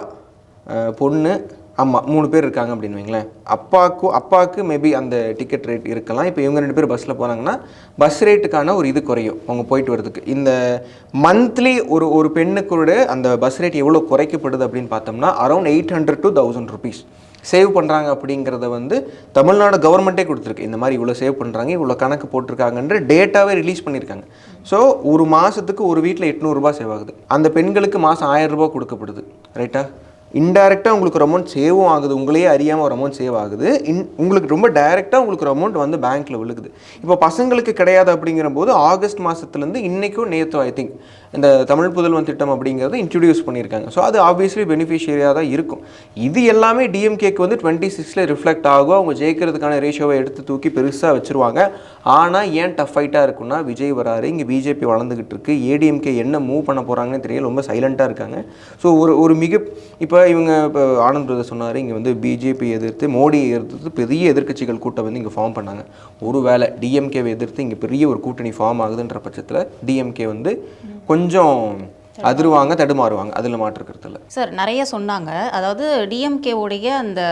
B: பொண்ணு ஆமாம் மூணு பேர் இருக்காங்க அப்படின்னு வைங்களேன். அப்பாவுக்கு அப்பாவுக்கு மேபி அந்த டிக்கெட் ரேட் இருக்கலாம். இப்போ இவங்க ரெண்டு பேர் பஸ்ஸில் போனாங்கன்னா பஸ் ரேட்டுக்கான ஒரு இது குறையும் அவங்க போயிட்டு வரதுக்கு இந்த மந்த்லி ஒரு ஒரு பெண்ணுக்கூட அந்த பஸ் ரேட் எவ்வளோ குறைக்கப்படுது அப்படின்னு பார்த்தோம்னா around eight hundred to thousand rupees save பண்ணுறாங்க அப்படிங்கிறத வந்து தமிழ்நாடு கவர்மெண்ட்டே கொடுத்துருக்கு. இந்த மாதிரி இவ்வளோ சேவ் பண்ணுறாங்க இவ்வளோ கணக்கு போட்டிருக்காங்கன்ற டேட்டாவே ரிலீஸ் பண்ணியிருக்காங்க ஸோ ஒரு மாதத்துக்கு ஒரு வீட்டில் எட்நூறுரூபா சேவ் ஆகுது. அந்த பெண்களுக்கு மாதம் ஆயிரம் ரூபாய் கொடுக்கப்படுது. ரைட்டா இன்டைரக்டாக உங்களுக்கு ஒரு அமௌண்ட் சேவும் ஆகுது. உங்களையே அறியாமல் ஒரு அமௌண்ட் சேவ் ஆகுது. இன் உங்களுக்கு ரொம்ப டைரெக்டாக உங்களுக்கு ஒரு அமௌண்ட் வந்து பேங்க்கில் விழுகுது. இப்போ பசங்களுக்கு கிடையாது அப்படிங்கிற போது ஆகஸ்ட் மாதத்துலேருந்து இன்றைக்கும் நேற்று ஐ திங்க் இந்த தமிழ் புதல்வன் திட்டம் அப்படிங்கிறத இன்ட்ரடியூஸ் பண்ணியிருக்காங்க. ஸோ அது ஆப்வியஸ்லி பெனிஃபிஷியரியாக தான் இருக்கும். இது எல்லாமே டிஎம்கேக்கு வந்து டுவெண்ட்டி சிக்ஸில் ரிஃப்ளெக்ட் ஆகும். அவங்க ஜெயிக்கிறதுக்கான ரேஷியோவை எடுத்து தூக்கி பெருசாக வச்சுருவாங்க. ஆனால் ஏன் டஃப் ஃபைட்டாக இருக்குன்னா விஜய் வராரு இங்கே பிஜேபி வளர்ந்துக்கிட்டு இருக்கு. ஏடிஎம்கே என்ன மூவ் பண்ண போகிறாங்கன்னு தெரியல. ரொம்ப சைலண்ட்டாக இருக்காங்க. ஸோ ஒரு ஒரு மிக இப்போ இவங்க இப்போ ஆனந்த் பிரதர் சொன்னார் இங்கே வந்து பிஜேபி எதிர்த்து மோடியை எதிர்த்து பெரிய எதிர்க்கட்சிகள் கூட்டம் வந்து இங்கே ஃபார்ம் பண்ணாங்க. ஒருவேளை டிஎம்கேவை எதிர்த்து இங்கே பெரிய ஒரு கூட்டணி ஃபார்ம் ஆகுதுன்ற பட்சத்தில் டிஎம்கே வந்து கொஞ்சம் அதிருவாங்க தடுமாறுவாங்க. அதில் மாற்றுக்கிறது இல்லை.
A: சார் நிறைய சொன்னாங்க. அதாவது டிஎம்கேவுடைய அந்த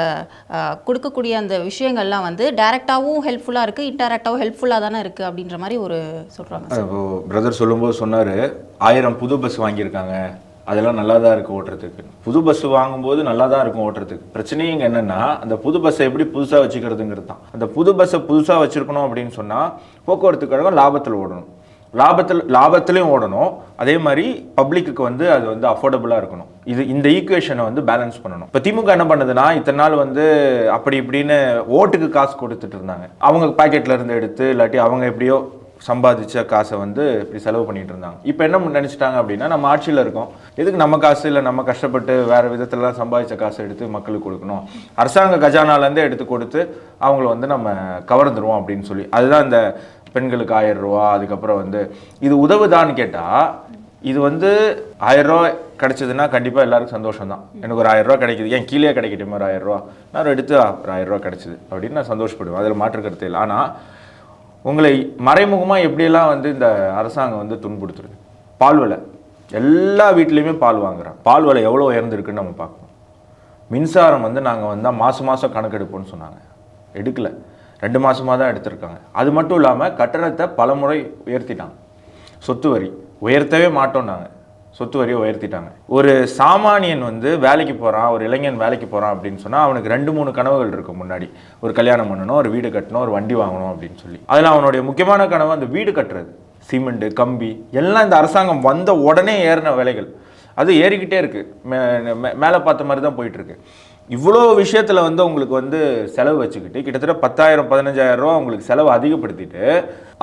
A: கொடுக்கக்கூடிய அந்த விஷயங்கள்லாம் வந்து டைரெக்டாகவும் ஹெல்ப்ஃபுல்லாக இருக்குது இன்டைரக்டாகவும் ஹெல்ப்ஃபுல்லாக தானே இருக்குது அப்படின்ற மாதிரி ஒரு சொல்கிறாங்க
C: இப்போ பிரதர் சொல்லும்போது சொன்னார் ஆயிரம் புது பஸ் வாங்கியிருக்காங்க. அதெல்லாம் நல்லா தான் இருக்குது ஓட்டுறதுக்கு. புது பஸ் வாங்கும்போது நல்லா தான் இருக்கும் ஓட்டுறதுக்கு. பிரச்சனையும் இங்கே என்னென்னா அந்த புது பஸ்ஸை எப்படி புதுசாக வச்சுக்கிறதுங்கிறது தான். அந்த புது பஸ்ஸை புதுசாக வச்சுருக்கணும் அப்படின்னு சொன்னால் போக்குவரத்து கழகம் லாபத்தில் ஓடணும். லாபத்தில் லாபத்துலேயும் ஓடணும். அதே மாதிரி பப்ளிக்கு வந்து அது வந்து அஃபோர்டபுளாக இருக்கணும். இது இந்த ஈக்குவேஷனை வந்து பேலன்ஸ் பண்ணணும். இப்போ திமுக என்ன பண்ணுதுன்னா இத்தனை நாள் வந்து அப்படி இப்படின்னு ஓட்டுக்கு காசு கொடுத்துட்டு இருந்தாங்க. அவங்க பாக்கெட்ல இருந்து எடுத்து இல்லாட்டி அவங்க எப்படியோ சம்பாதிச்ச காசை வந்து இப்படி செலவு பண்ணிட்டு இருந்தாங்க. இப்போ என்ன நினச்சிட்டாங்க அப்படின்னா நம்ம ஆட்சியில் இருக்கோம். எதுக்கு நம்ம காசு இல்லை நம்ம கஷ்டப்பட்டு வேறு விதத்துலலாம் சம்பாதிச்ச காசை எடுத்து மக்களுக்கு கொடுக்கணும்? அரசாங்க கஜானாலேருந்தே எடுத்து கொடுத்து அவங்கள வந்து நம்ம கவர்ந்துருவோம் அப்படின்னு சொல்லி. அதுதான் இந்த பெண்களுக்கு ஆயிரம் ரூபா அதுக்கப்புறம் வந்து இது உதவுதான்னு கேட்டால் இது வந்து ஆயிரம் ரூபா கிடைச்சதுன்னா கண்டிப்பாக எல்லாருக்கும் சந்தோஷம் தான் எனக்கு ஒரு ஆயிரரூவா கிடைக்குது. ஏன் கீழே கிடைக்கட்டுமே ஒரு ஆயிரம் ரூபா? நான் எடுத்து ஒரு ஆயிரம் ரூபா கிடைச்சிது. அப்படின்னு நான் சந்தோஷப்படுவேன். அதில் மாற்று கருத்து இல்லை. ஆனால் உங்களை மறைமுகமாக எப்படியெல்லாம் வந்து இந்த அரசாங்கம் வந்து துன்புறுத்துறது? பால் விலை. எல்லா வீட்லேயுமே பால் வாங்குகிறோம் பால் விலை எவ்வளோ உயர்ந்திருக்குன்னு நம்ம பார்க்கணும். மின்சாரம் வந்து நாங்கள் வந்தால் மாதம் மாதம் கணக்கெடுப்போம்னு சொன்னாங்க. எடுக்கலை. ரெண்டு மாதமாக தான் எடுத்திருக்காங்க. அது மட்டும் இல்லாமல் கட்டணத்தை பலமுறை உயர்த்திட்டாங்க. சொத்து வரி. உயர்த்தவே மாட்டோம் நாங்கள் சொத்து வரியை உயர்த்திட்டாங்க. ஒரு சாமானியன் வந்து வேலைக்கு போகிறான் ஒரு இளைஞன் வேலைக்கு போகிறான் அப்படின்னு சொன்னால் அவனுக்கு ரெண்டு மூணு கனவுகள் இருக்கும் முன்னாடி. ஒரு கல்யாணம் பண்ணணும் ஒரு வீடு கட்டணும் ஒரு வண்டி வாங்கணும் அப்படின்னு சொல்லி. அதில் அவனுடைய முக்கியமான கனவு அந்த வீடு கட்டுறது. சிமெண்ட்டு கம்பி எல்லாம் இந்த அரசாங்கம் வந்த உடனே ஏறின விலைகள். அது ஏறிக்கிட்டே இருக்குது மே- மே- மேலே பார்த்த மாதிரி தான் போயிட்டுருக்கு இவ்வளோ விஷயத்தில் வந்து உங்களுக்கு வந்து செலவு வச்சுக்கிட்டு கிட்டத்தட்ட பத்தாயிரம் பதினஞ்சாயிரம் ரூபா உங்களுக்கு செலவு அதிகப்படுத்திட்டு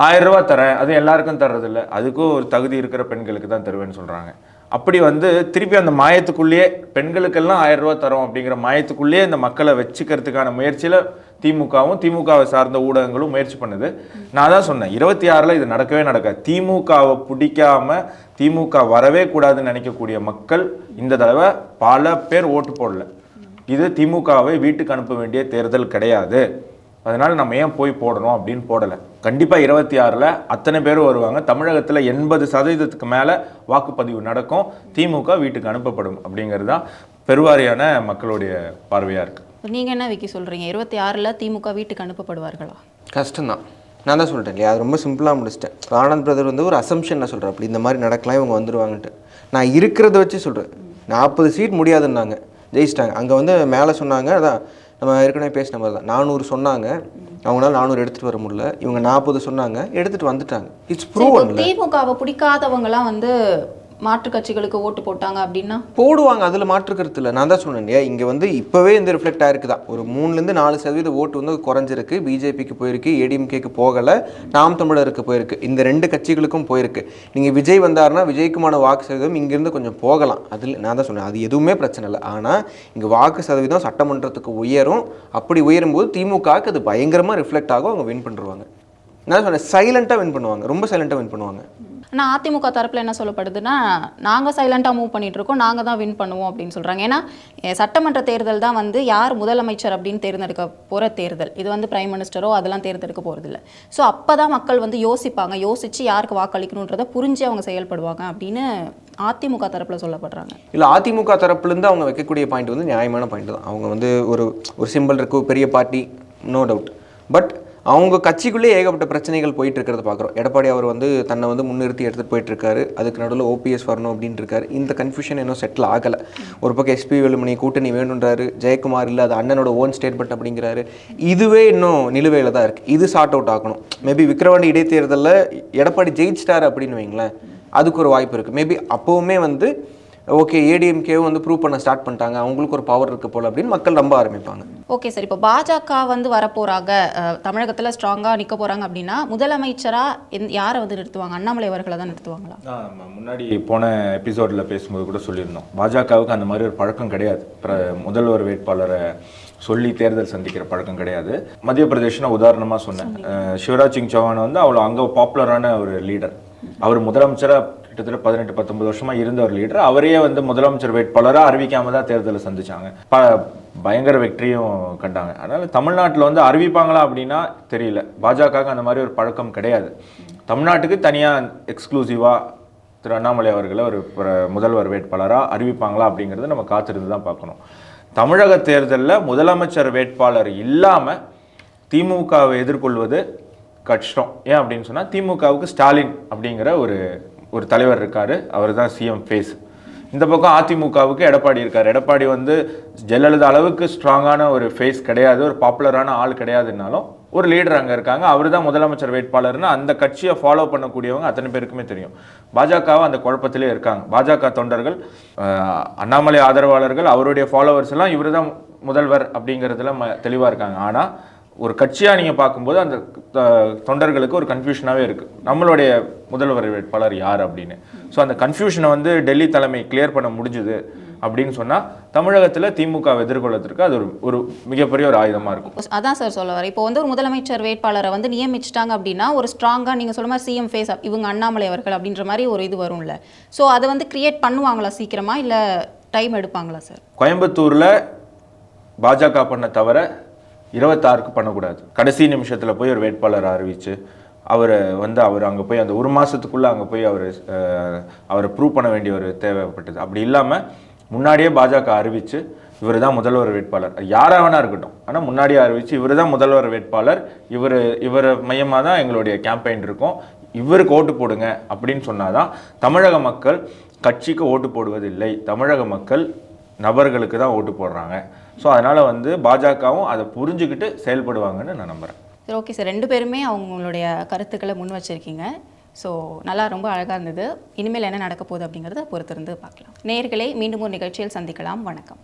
C: ஆயிரம் ரூபா தரேன். அது எல்லாருக்கும் தர்றதில்ல. அதுக்கும் ஒரு தகுதி இருக்கிற பெண்களுக்கு தான் தருவேன்னு சொல்கிறாங்க அப்படி வந்து திருப்பி அந்த மாயத்துக்குள்ளேயே பெண்களுக்கெல்லாம் ஆயிரம் ரூபா தரோம் அப்படிங்கிற மாயத்துக்குள்ளேயே இந்த மக்களை வச்சுக்கிறதுக்கான முயற்சியில் திமுகவும் திமுகவை சார்ந்த ஊடகங்களும் முயற்சி பண்ணுது. நான் தான் சொன்னேன் இருபத்தி ஆறில் இது நடக்கவே நடக்காது. திமுகவை பிடிக்காம திமுக வரவே கூடாதுன்னு நினைக்கக்கூடிய மக்கள் இந்த தடவை பல பேர் ஓட்டு போடல. இது திமுகவை வீட்டுக்கு அனுப்ப வேண்டிய தேர்தல் கிடையாது. அதனால நம்ம ஏன் போய் போடணும் அப்படின்னு போடலை. கண்டிப்பாக இருபத்தி ஆறில் அத்தனை பேரும் வருவாங்க. தமிழகத்தில் எண்பது சதவீதத்துக்கு மேலே வாக்குப்பதிவு நடக்கும். திமுக வீட்டுக்கு அனுப்பப்படும் அப்படிங்கிறது தான் பெருவாரியான மக்களுடைய பார்வையாக இருக்குது
A: நீங்கள் என்ன விக்கி சொல்கிறீங்க இருபத்தி ஆறில் திமுக வீட்டுக்கு அனுப்பப்படுவார்களா?
B: கஷ்டம்தான். நான் தான் சொல்லிட்டேன் இல்லையா? அது ரொம்ப சிம்பிளாக முடிச்சிட்டேன். ஆனந்த் பிரதர் வந்து ஒரு அசம்ஷன் நான் சொல்கிறேன் அப்படி இந்த மாதிரி நடக்கலாம் இவங்க வந்துருவாங்கன்ட்டு. நான் இருக்கிறத வச்சு சொல்கிறேன் நாற்பது சீட் முடியாதுன்னாங்க. ஜெயிச்சிட்டாங்க. அங்கே வந்து மேலே சொன்னாங்க அதான் நம்ம ஏற்கனவே பேசின மாதிரி தான். நானூறு சொன்னாங்க. அவங்களால நானூறு எடுத்துகிட்டு வர முடியல. இவங்க நாற்பது சொன்னாங்க எடுத்துகிட்டு வந்துட்டாங்க. இட்ஸ் ப்ரூவன்ல
A: திமுகவை பிடிக்காதவங்கலாம் வந்து மாற்றுக் கட்சிகளுக்கு ஓட்டு போட்டாங்க அப்படின்னா?
B: போடுவாங்க அதில் மாற்றுக்கிறது இல்லை நான் தான் சொன்னேன் இல்லையா? இங்கே வந்து இப்போவே இந்த ரிஃப்ளெக்ட் ஆயிருக்கு தான். ஒரு மூணுலேருந்து நாலு சதவீத ஓட்டு வந்து குறைஞ்சிருக்கு. பிஜேபிக்கு போயிருக்கு ஏடிஎம்கேக்கு போகலை நாம் தமிழருக்கு போயிருக்கு. இந்த ரெண்டு கட்சிகளுக்கும் போயிருக்கு. நீங்கள் விஜய் வந்தாருன்னா விஜய்க்குமான வாக்கு சதவீதம் இங்கேருந்து கொஞ்சம் போகலாம். அதில் நான் தான் சொன்னேன் அது எதுவுமே பிரச்சனை இல்லை. ஆனால் இங்கே வாக்கு சதவீதம் சட்டமன்றத்துக்கு உயரும். அப்படி உயரும்போது திமுகவுக்கு அது பயங்கரமாக ரிஃப்ளெக்ட் ஆகும் அவங்க வின் பண்ணுவாங்க நான் சொன்னேன் சைலண்ட்டாக வின் பண்ணுவாங்க. ரொம்ப சைலண்ட்டாக வின் பண்ணுவாங்க.
A: ஆனால் அதிமுக தரப்பில் என்ன சொல்லப்படுதுன்னா நாங்கள் சைலண்ட்டாக மூவ் பண்ணிட்டு இருக்கோம் நாங்கள் தான் வின் பண்ணுவோம் அப்படின்னு சொல்கிறாங்க ஏன்னா சட்டமன்ற தேர்தல் தான் வந்து யார் முதலமைச்சர் அப்படின்னு தேர்ந்தெடுக்க போகிற தேர்தல். இது வந்து பிரைம் மினிஸ்டரோ அதெல்லாம் தேர்ந்தெடுக்க போகிறதில்ல ஸோ அப்போ தான் மக்கள் வந்து யோசிப்பாங்க. யோசித்து யாருக்கு வாக்களிக்கணுன்றதை புரிஞ்சு அவங்க செயல்படுவாங்க அப்படின்னு அதிமுக தரப்பில் சொல்லப்படுறாங்க.
B: இல்லை அதிமுக தரப்புலேருந்து அவங்க வைக்கக்கூடிய பாயிண்ட் வந்து நியாயமான பாயிண்ட் தான். அவங்க வந்து ஒரு ஒரு சிம்பிள் இருக்கு பெரிய பார்ட்டி நோ டவுட் பட் அவங்க கட்சிக்குள்ளே ஏகப்பட்ட பிரச்சனைகள் போயிட்டு இருக்கிறத பார்க்குறோம். எடப்பாடி அவர் வந்து தன்னை வந்து முன்னிறுத்தி எடுத்துகிட்டு போயிட்டு இருக்காரு அதுக்கு நடுவில் ஓபிஎஸ் வரணும் அப்படின்னு இருக்காரு இந்த கன்ஃபியூஷன் இன்னும் செட்டில் ஆகலை. ஒரு பக்கம் எஸ்பி வேலுமணி கூட்டணி வேணுன்றாரு ஜெயக்குமார் இல்லை அது அண்ணனோட ஓன் ஸ்டேட்மெண்ட் அப்படிங்கிறாரு. இதுவே இன்னும் நிலுவையில் தான் இருக்குது இது சார்ட் அவுட் ஆகணும். மேபி விக்ரவாண்டி இடைத்தேர்தலில் எடப்பாடி ஜெயிச்சிட்டாரு அப்படின்னு வைங்களேன். அதுக்கு ஒரு வாய்ப்பு இருக்குது மேபி அப்போவுமே வந்து ஓகே ஏடிஎம்கேவும் வந்து ப்ரூவ் பண்ண ஸ்டார்ட் பண்ணிட்டாங்க. அவங்களுக்கு ஒரு பவர் இருக்குது போல் அப்படின்னு மக்கள் நம்ப ஆரம்பிப்பாங்க.
A: ஓகே சார் இப்போ பாஜக வந்து வரப்போறாங்க. அஹ், தமிழகத்துல ஸ்ட்ராங்கா நிக்க போறாங்க அப்படின்னா முதலமைச்சரா எந்த- யாரை வந்து நிறுத்துவாங்க? அண்ணாமலை அவர்களை தான் நிறுத்துவாங்களா?
C: ஆமா, முன்னாடி போன எபிசோடில் பேசும்போது கூட சொல்லியிருந்தோம். பாஜகவுக்கு அந்த மாதிரி ஒரு பழக்கம் கிடையாது. பிர- முதல்வர் வேட்பாளரை சொல்லி தேர்தல் சந்திக்கிற பழக்கம் கிடையாது. மத்திய பிரதேஷ் நான் உதாரணமாக சொன்னேன் சிவராஜ் சிங் சௌஹான் வந்து அவ்வளோ அங்கே பாப்புலரான ஒரு லீடர் அவர் முதலமைச்சராக கிட்டத்தட்ட பதினெட்டு பத்தொன்பது வருஷமா இருந்த ஒரு லீடர் அவரையே வந்து முதலமைச்சர் வேட்பாளராக அறிவிக்காம தான் தேர்தலை சந்திச்சாங்க. ப பயங்கர வெற்றியும் கண்டாங்க. அதனால தமிழ்நாட்டில் வந்து அறிவிப்பாங்களா அப்படின்னா தெரியல. பாஜகவுக்கு அந்த மாதிரி ஒரு பழக்கம் கிடையாது. தமிழ்நாட்டுக்கு தனியாக எக்ஸ்க்ளூசிவாக திரு அண்ணாமலை அவர்களை ஒரு முதல்வர் வேட்பாளராக அறிவிப்பாங்களா அப்படிங்கிறத நம்ம காத்திருந்து தான் பார்க்கணும். தமிழக தேர்தலில் முதலமைச்சர் வேட்பாளர் இல்லாமல் திமுகவை எதிர்கொள்வது கஷ்டம். ஏன் அப்படின்னு சொன்னால் திமுகவுக்கு ஸ்டாலின் அப்படிங்கிற ஒரு ஒரு தலைவர் இருக்கார் அவர் தான் சிஎம் ஃபேஸ் இந்த பக்கம் அதிமுகவுக்கு எடப்பாடி இருக்கார். எடப்பாடி வந்து ஜெயலலிதா அளவுக்கு ஸ்ட்ராங்கான ஒரு ஃபேஸ் கிடையாது. ஒரு பாப்புலரான ஆள் கிடையாதுன்னாலும் ஒரு லீடர் அங்கே இருக்காங்க. அவர் தான் முதலமைச்சர் வேட்பாளர்னு அந்த கட்சியை ஃபாலோ பண்ணக்கூடியவங்க அத்தனை பேருக்குமே தெரியும். பாஜகவை அந்த குழப்பத்திலே இருக்காங்க. பாஜக தொண்டர்கள் அண்ணாமலை ஆதரவாளர்கள் அவருடைய ஃபாலோவர்ஸ் எல்லாம் இவர் தான் முதல்வர் அப்படிங்கிறதுல ம தெளிவாக இருக்காங்க. ஆனால் ஒரு கட்சியாக நீங்கள் பார்க்கும்போது அந்த தொண்டர்களுக்கு ஒரு கன்ஃபியூஷனாகவே இருக்குது நம்மளுடைய முதல்வர் வேட்பாளர் யார் அப்படின்னு. ஸோ அந்த கன்ஃபியூஷனை வந்து டெல்லி தலைமை கிளியர் பண்ண முடிஞ்சுது அப்படின்னு சொன்னால் தமிழகத்தில் திமுக வை எதிர்கொள்வதற்கு அது ஒரு ஒரு மிகப்பெரிய ஒரு ஆயுதமாக இருக்கும்.
A: அதான் சார் சொல்ல வரேன். இப்போ வந்து ஒரு முதலமைச்சர் வேட்பாளரை வந்து நியமிச்சிட்டாங்க அப்படின்னா ஒரு ஸ்ட்ராங்கா நீங்க சொல்ல மாதிரி சிஎம் ஃபேஸ் இவங்க அண்ணாமலை அவர்கள் அப்படின்ற மாதிரி ஒரு இது வரும்ல. ஸோ அதை வந்து கிரியேட் பண்ணுவாங்களா சீக்கிரமா இல்ல டைம் எடுப்பாங்களா சார்
C: கோயம்புத்தூரில் பாஜக பண்ண தவிர இருபத்தாறுக்கு பண்ணக்கூடாது. கடைசி நிமிஷத்தில் போய் ஒரு வேட்பாளர் அறிவித்து அவரை வந்து அவர் அங்கே போய் அந்த ஒரு மாதத்துக்குள்ளே அங்கே போய் அவர் அவரை ப்ரூவ் பண்ண வேண்டிய ஒரு தேவைப்பட்டது. அப்படி இல்லாமல் முன்னாடியே பாஜக அறிவித்து இவர் தான் முதல்வர் வேட்பாளர். யாராக வேணா இருக்கட்டும். ஆனால் முன்னாடியே அறிவித்து இவர் தான் முதல்வர் வேட்பாளர். இவர் இவர் மையமாக தான் எங்களுடைய கேம்பெயின் இருக்கும். இவருக்கு ஓட்டு போடுங்க அப்படின்னு சொன்னாதான் தமிழக மக்கள் கட்சிக்கு ஓட்டு போடுவதில்லை. தமிழக மக்கள் நபர்களுக்கு தான் ஓட்டு போடுறாங்க. ஸோ அதனால் வந்து பாஜகவும் அதை புரிஞ்சுக்கிட்டு செயல்படுவாங்கன்னு நான் நம்புகிறேன்
A: சரி ஓகே சார் ரெண்டு பேருமே அவங்களுடைய கருத்துக்களை முன் வச்சிருக்கீங்க. ஸோ நல்லா ரொம்ப அழகாக இருந்தது. இனிமேல் என்ன நடக்க போகுது அப்படிங்கிறத பொறுத்திருந்து பார்க்கலாம். நேர்களை மீண்டும் ஒரு நிகழ்ச்சியில் சந்திக்கலாம். வணக்கம்.